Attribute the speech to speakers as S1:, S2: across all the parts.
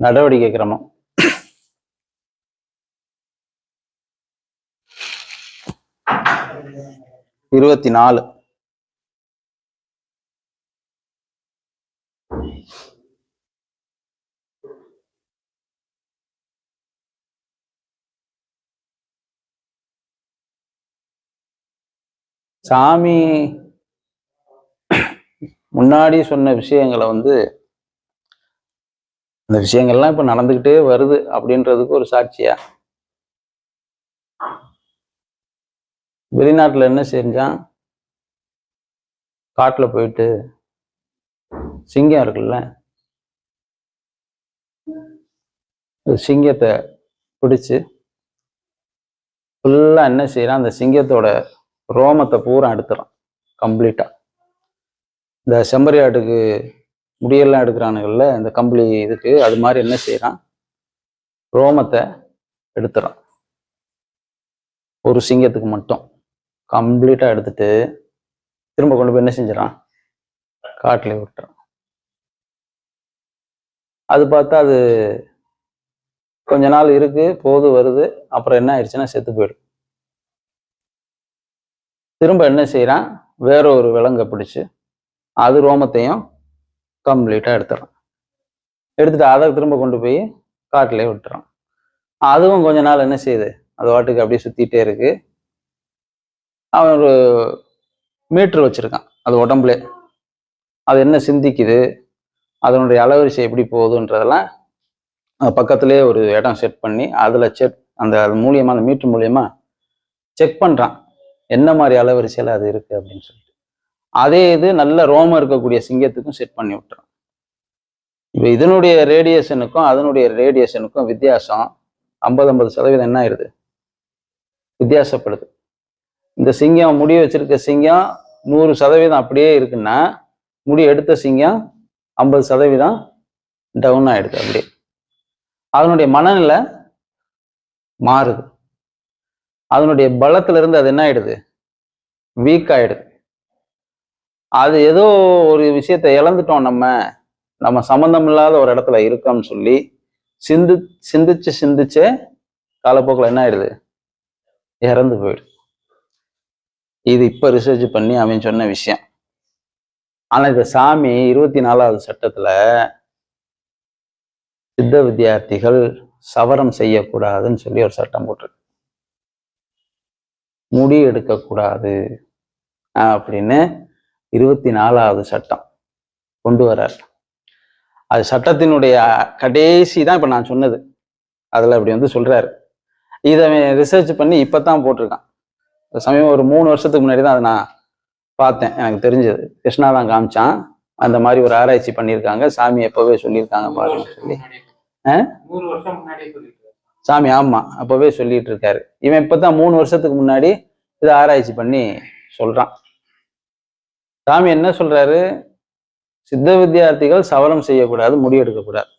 S1: நடவடிக்கை கிரமம். இருபத்தி நாலு சாமி முன்னாடி சொன்ன விஷயங்களை வந்து இந்த விஷயங்கள்லாம் இப்ப நடந்துகிட்டே வருது அப்படின்றதுக்கு ஒரு சாட்சியா? வெளிநாட்டுல என்ன செஞ்சான்? காட்டுல போயிட்டு சிங்கம் இருக்குல்ல? சிங்கத்தை பிடிச்சு ஃபுல்லா என்ன செய்யறான்? அந்த சிங்கத்தோட ரோமத்தை பூரா எடுத்துறான் கம்ப்ளீட்டா இந்த செம்மறி ஆட்டுக்கு முடியெல்லாம் எடுக்கிறானுங்கள்ல இந்த கம்பளி இதுக்கு அது மாதிரி என்ன செய்யறான் ரோமத்தை எடுத்துறான். ஒரு சிங்கத்துக்கு மட்டும். கம்ப்ளீட்டா எடுத்துட்டு திரும்ப கொண்டு போய் என்ன செஞ்சிடறான்? காட்டில் விட்டுறான். அது பார்த்தா அது கொஞ்ச நாள் இருக்கு போது வருது அப்புறம் என்ன ஆயிடுச்சுன்னா செத்து போயிடும். திரும்ப என்ன செய்யறான் வேற ஒரு விலங்கை பிடிச்சு அது ரோமத்தையும் கம்ப்ளீட்டாக எடுத்துடுறான் எடுத்துட்டு அதை திரும்ப கொண்டு போய் காட்டிலே விட்டுறான் அதுவும் கொஞ்ச நாள் என்ன செய்யுது? அது வாட்டுக்கு அப்படியே சுத்திட்டே இருக்கு. அவன் ஒரு மீட்ரு வச்சிருக்கான். அது உடம்புல. அது என்ன சிந்திக்குது? அதனுடைய அலவரிசை எப்படி போகுதுன்றதெல்லாம் அது பக்கத்துலேயே ஒரு இடம் செட் பண்ணி அதில் செக் அந்த அது மூலியமா அந்த மீட்ரு மூலியமாக செக் பண்ணுறான் என்ன மாதிரி அலவரிசையில் அது இருக்குது அப்படின்னு சொல்லி அதே இது நல்ல ரோமம் இருக்கக்கூடிய சிங்கத்துக்கும் செட் பண்ணி விட்டுறான் இப்போ இதனுடைய ரேடியேஷனுக்கும் அதனுடைய ரேடியேஷனுக்கும் வித்தியாசம் ஐம்பது ஐம்பது சதவீதம் என்ன ஆயிடுது? வித்தியாசப்படுது. இந்த சிங்கம் முடி வச்சிருக்க சிங்கம் நூறு சதவீதம் அப்படியே இருக்குன்னா முடி எடுத்த சிங்கம் ஐம்பது சதவீதம் டவுன் ஆயிடுது அப்படியே. அதனுடைய மனநிலை மாறுது. அதனுடைய பலத்திலிருந்து அது என்ன ஆயிடுது? வீக் ஆயிடுது. அது ஏதோ ஒரு விஷயத்தை இழந்துட்டோம் நம்ம. நம்ம சம்மந்தம் இல்லாத ஒரு இடத்துல இருக்கோம்னு சொல்லி சிந்து சிந்திச்சு சிந்திச்சே காலப்போக்கில் என்ன ஆயிடுது? இறந்து போயிடுது. இது இப்ப ரிசர்ச் பண்ணி அவன் சொன்ன விஷயம். ஆனா இந்த சாமி இருபத்தி நாலாவது சட்டத்துல சித்த வித்தியார்த்திகள் சவரம் செய்யக்கூடாதுன்னு சொல்லி ஒரு சட்டம் போட்டிருக்கு. முடி எடுக்கக்கூடாது அப்படின்னு இருபத்தி நாலாவது சட்டம் கொண்டு வர்றார். அது சட்டத்தினுடைய கடைசி தான் இப்ப நான் சொன்னது. அதுல அப்படி வந்து சொல்றாரு. இதை ரிசர்ச் பண்ணி இப்பதான் போட்டிருக்கான். இந்த சமயம் ஒரு மூணு வருஷத்துக்கு முன்னாடி தான் அதை நான் பார்த்தேன். எனக்கு தெரிஞ்சது. கிருஷ்ணா தான் காமிச்சான். அந்த மாதிரி ஒரு ஆராய்ச்சி பண்ணியிருக்காங்க. சாமி எப்பவே சொல்லியிருக்காங்க பாருன்னு சொல்லி. சாமி ஆமா. அப்பவே சொல்லிட்டு இருக்காரு. இவன் இப்பதான் மூணு வருஷத்துக்கு முன்னாடி இதை ஆராய்ச்சி பண்ணி சொல்றான். சாமி என்ன சொல்றாரு? சித்த வித்தியார்த்திகள் சவரம் செய்யக்கூடாது முடிவெடுக்கக்கூடாது.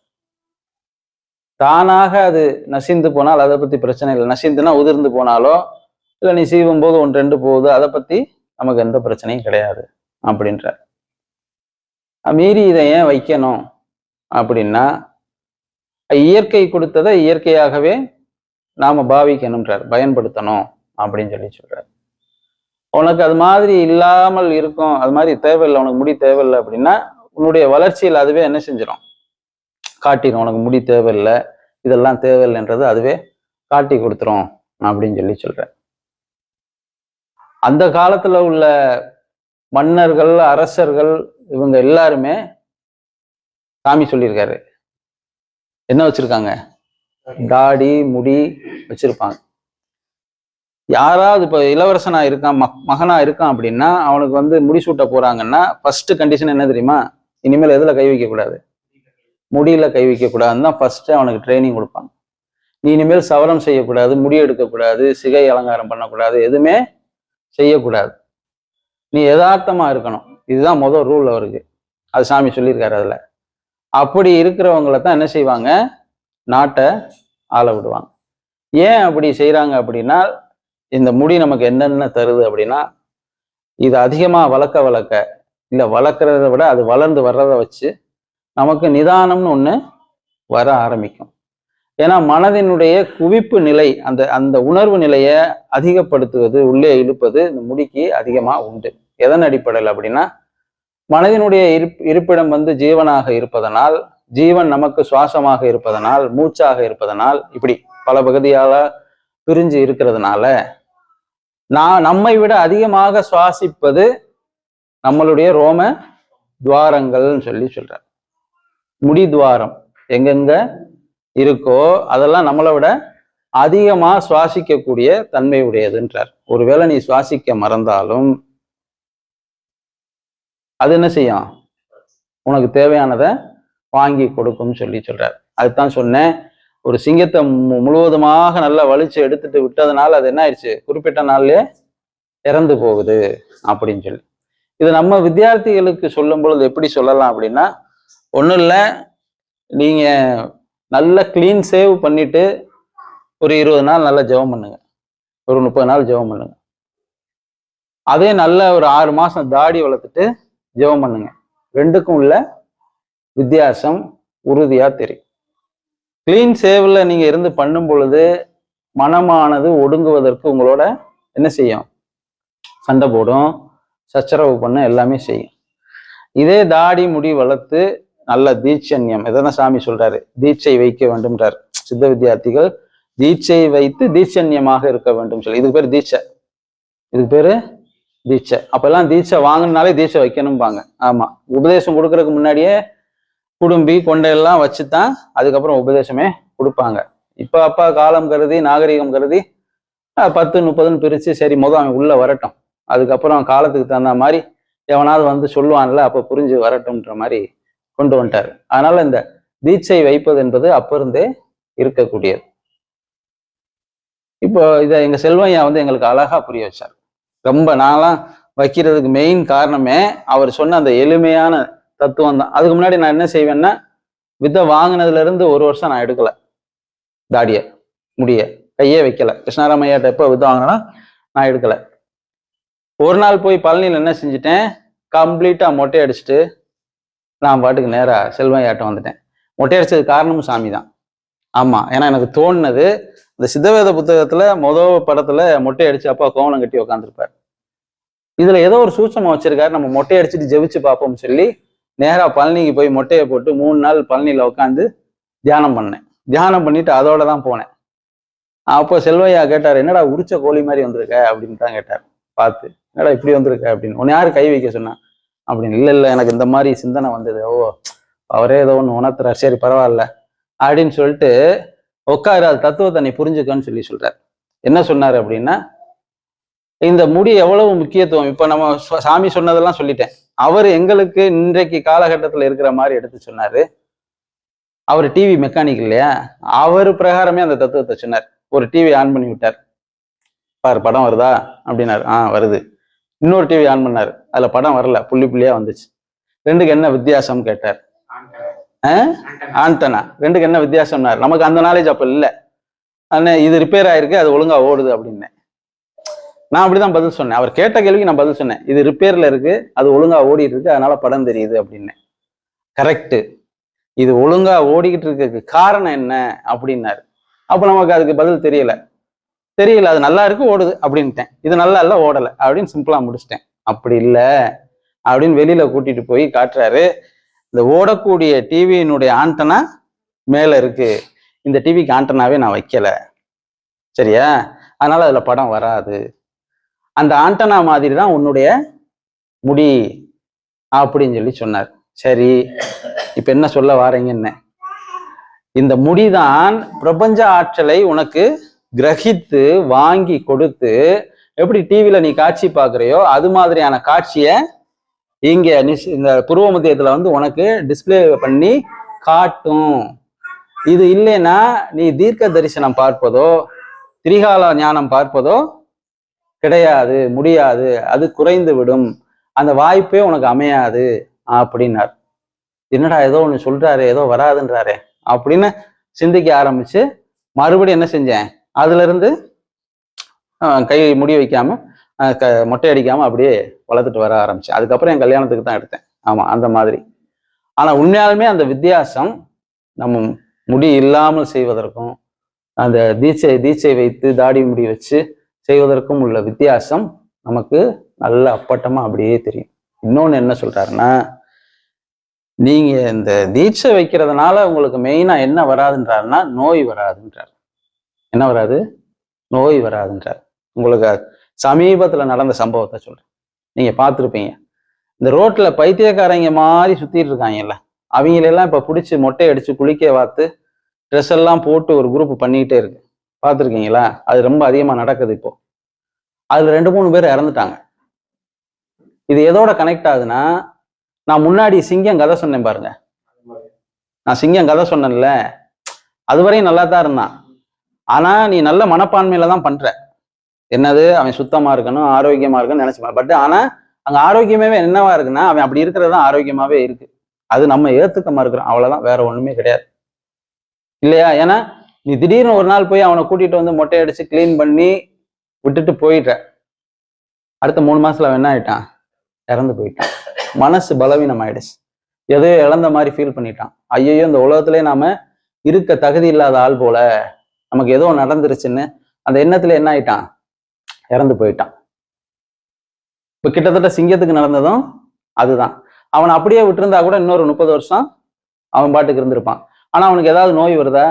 S1: தானாக அது நசிந்து போனால் அதை பத்தி பிரச்சனை இல்லை. நசிந்துனா உதிர்ந்து போனாலோ இல்லை நீ சீவும் போது ஒன்று ரெண்டு போகுது அதை பத்தி நமக்கு எந்த பிரச்சனையும் கிடையாது அப்படின்றார். மீறி இதை ஏன் வைக்கணும்? அப்படின்னா இயற்கை கொடுத்ததை இயற்கையாகவே நாம பாவிக்கணும்ன்றார் பயன்படுத்தணும் அப்படின்னு சொல்லி சொல்றார். உனக்கு அது மாதிரி இல்லாமல் இருக்கும் அது மாதிரி தேவையில்லை உனக்கு முடி தேவையில்லை அப்படின்னா உன்னுடைய வளர்ச்சியில் அதுவே என்ன செஞ்சிடும் காட்டிடும் உனக்கு முடி தேவையில்லை இதெல்லாம் தேவையில்லைன்றது அதுவே காட்டி கொடுத்துரும் அப்படின்னு சொல்லி சொல்றேன். அந்த காலத்துல உள்ள மன்னர்கள் அரசர்கள் இவங்க எல்லாருமே சாமி சொல்லியிருக்காரு. என்ன வச்சிருக்காங்க? தாடி முடி வச்சிருப்பாங்க. யாராவது இப்போ இளவரசனா இருக்கான் மக் மகனா இருக்கான் அப்படின்னா அவனுக்கு வந்து முடிசூட்ட போறாங்கன்னா ஃபர்ஸ்ட் கண்டிஷன் என்ன தெரியுமா? இனிமேல் எதுல கை வைக்க கூடாது? முடியில கை வைக்க கூடாதுன்னு தான் ஃபர்ஸ்ட் அவனுக்கு ட்ரைனிங் கொடுப்பாங்க. நீ இனிமேல் சவரம் செய்யக்கூடாது முடி எடுக்கக்கூடாது சிகை அலங்காரம் பண்ணக்கூடாது எதுவுமே செய்யக்கூடாது நீ யதார்த்தமா இருக்கணும். இதுதான் முதல் ரூல் அவருக்கு. அது சாமி சொல்லியிருக்காரு அதுல. அப்படி இருக்கிறவங்கள தான் என்ன செய்வாங்க? நாட்டை ஆள விடுவாங்க. ஏன் அப்படி செய்கிறாங்க அப்படின்னா இந்த முடி நமக்கு என்னென்ன தருது அப்படின்னா இது அதிகமாக வளர்க்க வளர்க்க இல்லை வளர்க்குறத விட அது வளர்ந்து வர்றதை வச்சு நமக்கு நிதானம்னு ஒன்று வர ஆரம்பிக்கும். ஏன்னா மனதினுடைய குவிப்பு நிலை அந்த அந்த உணர்வு நிலையை அதிகப்படுத்துவது உள்ளே இழுப்பது இந்த முடிக்கு அதிகமாக உண்டு. எதன் அடிப்படையில் அப்படின்னா மனதினுடைய இருப் இருப்பிடம் வந்து ஜீவனாக இருப்பதனால் ஜீவன் நமக்கு சுவாசமாக இருப்பதனால் மூச்சாக இருப்பதனால் இப்படி பல பகுதியால் பிரிஞ்சு இருக்கிறதுனால நான் நம்மை விட அதிகமாக சுவாசிப்பது நம்மளுடைய ரோம துவாரங்கள்னு சொல்லி சொல்றார். முடி துவாரம் எங்கெங்க இருக்கோ அதெல்லாம் நம்மளை விட அதிகமா சுவாசிக்கக்கூடிய தன்மை உடையதுன்றார். ஒருவேளை நீ சுவாசிக்க மறந்தாலும் அது என்ன செய்யும்? உனக்கு தேவையானதை வாங்கி கொடுக்கும்னு சொல்லி சொல்றார். அதுதான் சொன்னேன். ஒரு சிங்கத்தை மு- முழுவதுமாக நல்லா வலிச்சு எடுத்துட்டு விட்டதுனால அது என்ன ஆயிடுச்சு? குறிப்பிட்ட நாள்லயே இறந்து போகுது அப்படின்னு சொல்லி. இது நம்ம வித்தியார்த்திகளுக்கு சொல்லும் பொழுது எப்படி சொல்லலாம் அப்படின்னா ஒன்றும் இல்லை நீங்க நல்ல க்ளீன் சேவ் பண்ணிட்டு ஒரு இருபது நாள் நல்லா ஜெபம் பண்ணுங்க. ஒரு முப்பது நாள் ஜெபம் பண்ணுங்க. அதே நல்ல ஒரு ஆறு மாசம் தாடி வளர்த்துட்டு ஜெபம் பண்ணுங்க. ரெண்டுக்கும் உள்ள வித்தியாசம் உறுதியா தெரியும். க்ளீன் சேவில் நீங்க இருந்து பண்ணும் பொழுது மனமானது ஒடுங்குவதற்கு உங்களோட என்ன செய்யும்? சண்டை போடும். சச்சரவு பண்ண எல்லாமே செய்யும். இதே தாடி முடி வளர்த்து நல்ல தீட்சண்யம். எதனா சாமி சொல்றாரு. தீட்சை வைக்க வேண்டும்ன்றார். சித்த வித்தியார்த்திகள் தீட்சை வைத்து தீட்சண்யமாக இருக்க வேண்டும் சொல்லி. இதுக்கு பேர் தீட்சை. இதுக்கு பேரு தீட்சை. அப்பெல்லாம் தீட்சை வாங்கினாலே தீட்சை வைக்கணும்பாங்க. ஆமா. உபதேசம் கொடுக்கறதுக்கு முன்னாடியே குடும்பி கொண்டையெல்லாம் வச்சு தான் அதுக்கப்புறம் உபதேசமே கொடுப்பாங்க. இப்போ அப்பா காலம் கருதி நாகரிகம் கருதி பத்து முப்பதுன்னு பிரிச்சு சரி முதல் அவன் உள்ள வரட்டும். அதுக்கப்புறம் காலத்துக்கு தகுந்த மாதிரி எவனாவது வந்து சொல்லுவான்ல அப்போ புரிஞ்சு வரட்டும்ன்ற மாதிரி கொண்டு வந்துட்டாரு. அதனால இந்த தீட்சை வைப்பது என்பது அப்பிருந்தே இருக்கக்கூடியது. இப்போ இதை எங்க செல்வையா வந்து எங்களுக்கு அழகா புரிய வச்சார். ரொம்ப நாளாக வைக்கிறதுக்கு மெயின் காரணமே அவர் சொன்ன அந்த எளிமையான தத்துவம் தான். அதுக்கு முன்னாடி நான் என்ன செய்வேன்னா வித்தை வாங்கினதுல இருந்து ஒரு வருஷம் நான் எடுக்கல. தாடிய முடிய கையே வைக்கல. கிருஷ்ணாராமையாட்ட எப்போ வித்தை வாங்கினா நான் எடுக்கல. ஒரு நாள் போய் பழனியில் என்ன செஞ்சுட்டேன்? கம்ப்ளீட்டா மொட்டை அடிச்சுட்டு நான் பாட்டுக்கு நேராக செல்வையாட்டம் வந்துட்டேன். மொட்டை அடிச்சது காரணமும் சாமி தான் ஆமா ஏன்னா எனக்கு தோணுனது இந்த சித்தவேத புத்தகத்துல மொதல் படத்துல மொட்டை அடிச்சு அப்பா கோவணம் கட்டி உக்காந்துருப்பார். இதுல ஏதோ ஒரு சூட்சமா வச்சிருக்காரு. நம்ம மொட்டை அடிச்சுட்டு ஜெபிச்சு பார்ப்போம்னு சொல்லி நேராக பழனிக்கு போய் மொட்டையை போட்டு மூணு நாள் பழனியில் உட்காந்து தியானம் பண்ணேன். தியானம் பண்ணிட்டு அதோட தான் போனேன். அப்போ செல்வையா கேட்டார் என்னடா உரிச்ச கோழி மாதிரி வந்திருக்க? அப்படின்னு தான் கேட்டார். பார்த்து என்னடா இப்படி வந்திருக்க? அப்படின்னு. உன்னை யார் கை வைக்க சொன்னான் அப்படின்னு. இல்லை இல்லை எனக்கு இந்த மாதிரி சிந்தனை வந்தது. ஓ அவரே ஏதோ ஒன்று உணர்த்துறார். சரி பரவாயில்ல. அப்படின்னு சொல்லிட்டு உட்காரு அது தத்துவத்தை நீ புரிஞ்சுக்கன்னு சொல்லி சொல்றார். என்ன சொன்னார் அப்படின்னா இந்த முடி எவ்வளவு முக்கியத்துவம்? இப்போ நம்ம சாமி சொன்னதெல்லாம் சொல்லிட்டேன். அவர் எங்களுக்கு இன்றைக்கு காலகட்டத்தில் இருக்கிற மாதிரி எடுத்து சொன்னாரு. அவர் டிவி மெக்கானிக் இல்லையா? அவர் பிரகாரமே அந்த தத்துவத்தை சொன்னார். ஒரு டிவி ஆன் பண்ணி விட்டார். பார் படம் வருதா? அப்படின்னாரு. ஆ வருது. இன்னொரு டிவி ஆன் பண்ணார். அதுல படம் வரல. புள்ளி புள்ளியா வந்துச்சு. ரெண்டுக்கு என்ன வித்தியாசம் கேட்டார். ஆண்டனா ரெண்டுக்கு என்ன வித்தியாசம்னாரு. நமக்கு அந்த நாலேஜ் அப்ப இல்லை. அண்ணே இது ரிப்பேர் ஆயிருக்கு அது ஒழுங்கா ஓடுது அப்படின்னு நான் அப்படிதான் பதில் சொன்னேன். அவர் கேட்ட கேள்விக்கு நான் பதில் சொன்னேன். இது ரிப்பேர்ல இருக்கு அது ஒழுங்கா ஓடிட்டு இருக்கு அதனால படம் தெரியுது அப்படின்னேன் கரெக்டு இது ஒழுங்கா ஓடிக்கிட்டு இருக்கிறதுக்கு காரணம் என்ன அப்படின்னாரு. அப்ப நமக்கு அதுக்கு பதில் தெரியல. தெரியல அது நல்லா இருக்கு ஓடுது அப்படின்ட்டேன். இது நல்லா இல்ல ஓடல அப்படின்னு சிம்பிளா முடிச்சிட்டேன். அப்படி இல்லை அப்படின்னு வெளியில கூட்டிட்டு போய் காட்டுறாரு. இந்த ஓடக்கூடிய டிவியினுடைய ஆண்டனா மேல இருக்கு. இந்த டிவிக்கு ஆண்டனாவே நான் வைக்கல. சரியா? அதனால அதுல படம் வராது. அந்த ஆண்டனா மாதிரி தான் உன்னுடைய முடி அப்படின்னு சொல்லி சொன்னார். சரி இப்ப என்ன சொல்ல வாரீங்கன்னு. இந்த முடிதான் பிரபஞ்ச ஆற்றலை உனக்கு கிரகித்து வாங்கி கொடுத்து எப்படி டிவியில நீ காட்சி பார்க்குறியோ அது மாதிரியான காட்சியை இங்க நிஸ்- இந்த புருவ மத்தியத்துல வந்து உனக்கு டிஸ்ப்ளே பண்ணி காட்டும். இது இல்லைன்னா நீ தீர்க்க தரிசனம் பார்ப்பதோ திரிகால ஞானம் பார்ப்பதோ கிடையாது முடியாது அது குறைந்து விடும். அந்த வாய்ப்பே உனக்கு அமையாது அப்படின்னார். என்னடா ஏதோ ஒன்று சொல்றாரு ஏதோ வராதுன்றாரே அப்படின்னு சிந்திக்க ஆரம்பிச்சு மறுபடியும் என்ன செஞ்சேன்? அதுல இருந்து கை முடி வைக்காம க மொட்டை அடிக்காம அப்படியே வளர்த்துட்டு வர ஆரம்பிச்சேன். அதுக்கப்புறம் என் கல்யாணத்துக்கு தான் எடுத்தேன். ஆமா அந்த மாதிரி. ஆனா உண்மையாலுமே அந்த வித்தியாசம் நம்ம முடி இல்லாமல் செய்வதற்கும் அந்த தீட்சை தீட்சை வைத்து தாடி முடி வச்சு செய்வதற்கும் உள்ள வித்தியாசம் நமக்கு நல்ல அப்பட்டமா அப்படியே தெரியும். இன்னொன்னு என்ன சொல்றாருன்னா நீங்க இந்த தீட்சை வைக்கிறதுனால உங்களுக்கு மெயினா என்ன வராதுன்றாருன்னா நோய் வராதுன்றார். என்ன வராது? நோய் வராதுன்றார். உங்களுக்கு சமீபத்துல நடந்த சம்பவத்தை சொல்றேன். நீங்க பார்த்துருப்பீங்க. இந்த ரோட்ல பைத்தியக்காரங்க மாதிரி சுத்திட்டு இருக்காங்கல்ல. அவங்களெல்லாம் இப்ப பிடிச்சி மொட்டை அடிச்சு குளிக்க பார்த்து ட்ரெஸ் எல்லாம் போட்டு ஒரு குரூப் பண்ணிக்கிட்டே இருக்கு. பார்த்துருக்கீங்களா? அது ரொம்ப அதிகமா நடக்குது இப்போ. அதுல ரெண்டு மூணு பேர் இறந்துட்டாங்க. இது எதோட கனெக்ட் ஆகுதுன்னா நான் முன்னாடி சிங்கம் கதை சொன்னேன் பாருங்க. நான் சிங்கம் கதை சொன்னேன்ல. அதுவரையும் நல்லா தான் இருந்தான். ஆனா நீ நல்ல மனப்பான்மையில தான் பண்ற. என்னது? அவன் சுத்தமா இருக்கணும் ஆரோக்கியமா இருக்கணும்னு நினைச்சு பட் ஆனா அங்க ஆரோக்கியமே என்னவா இருக்குன்னா அவன் அப்படி இருக்கிறது தான் ஆரோக்கியமாவே இருக்கு. அது நம்ம ஏத்துக்க மறுக்கிறோம் அவ்வளவுதான். வேற ஒண்ணுமே கிடையாது. இல்லையா? ஏன்னா நீ திடீர்னு ஒரு நாள் போய் அவனை கூட்டிட்டு வந்து மொட்டை அடிச்சு க்ளீன் பண்ணி விட்டுட்டு போயிட்ட அடுத்த மூணு மாசத்துல அவன் என்ன ஆயிட்டான்? இறந்து போயிட்டான். மனசு பலவீனம் ஆயிடுச்சு எதையோ இழந்த மாதிரி ஃபீல் பண்ணிட்டான். ஐயோ இந்த உலகத்திலே நாம இருக்க தகுதி இல்லாத ஆள் போல. நமக்கு ஏதோ நடந்துருச்சுன்னு அந்த எண்ணத்துல என்ன ஆயிட்டான்? இறந்து போயிட்டான். இப்ப கிட்டத்தட்ட சிங்கத்துக்கு நடந்ததும் அதுதான். அவன் அப்படியே விட்டுருந்தா கூட இன்னொரு முப்பது வருஷம் அவன் பாட்டுக்கு இருந்திருப்பான். ஆனா அவனுக்கு ஏதாவது நோய் வருதா?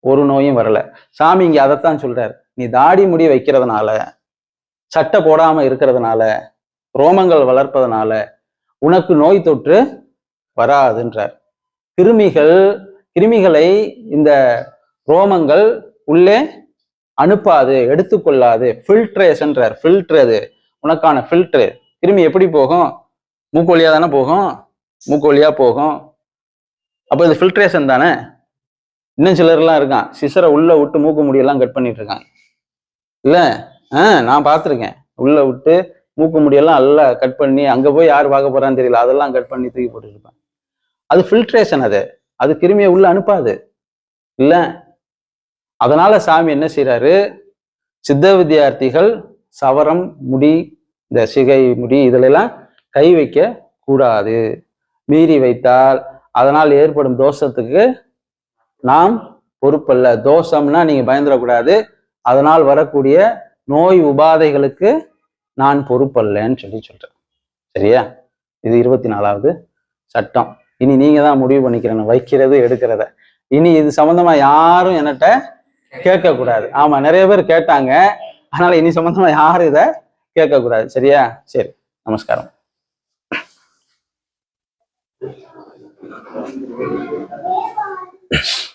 S1: ஒரு நோயும் வரல. சாமி இங்க அதைத்தான் சொல்றாரு. நீ தாடி முடி வைக்கிறதுனால சட்டை போடாம இருக்கிறதுனால ரோமங்கள் வளர்ப்பதனால உனக்கு நோய் தொற்று வராதுன்றார். கிருமிகள் கிருமிகளை இந்த ரோமங்கள் உள்ளே அனுப்பாது எடுத்துக்கொள்ளாது. ஃபில்ட்ரேஷன்றார் ஃபில்ட்ரு அது. உனக்கான ஃபில்ட்ரு கிருமி எப்படி போகும்? மூக்கு வழியாக தானே போகும்? மூக்கு வழியாக போகும். அப்போ இது ஃபில்ட்ரேஷன் தானே? இன்னும் சிலர்லாம் இருக்கான். சிசரை உள்ள விட்டு மூக்கு முடியெல்லாம் கட் பண்ணிட்டு இருக்காங்க இல்ல? ஆ நான் பார்த்துருக்கேன். உள்ள விட்டு மூக்கு முடியெல்லாம் அல்ல கட் பண்ணி அங்க போய் யார் பார்க்க போறான்னு தெரியல. அதெல்லாம் கட் பண்ணி தூக்கி போட்டுருப்பேன் அது ஃபில்ட்ரேஷன் அது. அது கிருமியை உள்ள அனுப்பாது. இல்ல? அதனால சாமி என்ன செய்யறாரு சித்த வித்தியார்த்திகள் சவரம் முடி இந்த சிகை முடி இதிலெல்லாம் கை வைக்க கூடாது மீறி வைத்தால் அதனால் ஏற்படும் தோஷத்துக்கு நாம் பொறுப்பல்ல. தோஷம்னா நீங்க பயந்துடக்கூடாது. அதனால் வரக்கூடிய நோய் உபாதைகளுக்கு நான் பொறுப்பல்லன்னு சொல்லி சொல்றேன். சரியா? இது இருபத்தி நாலாவது சட்டம். இனி நீங்க தான் முடிவு பண்ணிக்கிறேன் வைக்கிறது எடுக்கிறத. இனி இது சம்பந்தமா யாரும் என்கிட்ட கேட்கக்கூடாது. ஆமா நிறைய பேர் கேட்டாங்க. அதனால இனி சம்பந்தமா யாரும் இதை கேட்கக்கூடாது. சரியா? சரி. நமஸ்காரம்.
S2: Yes.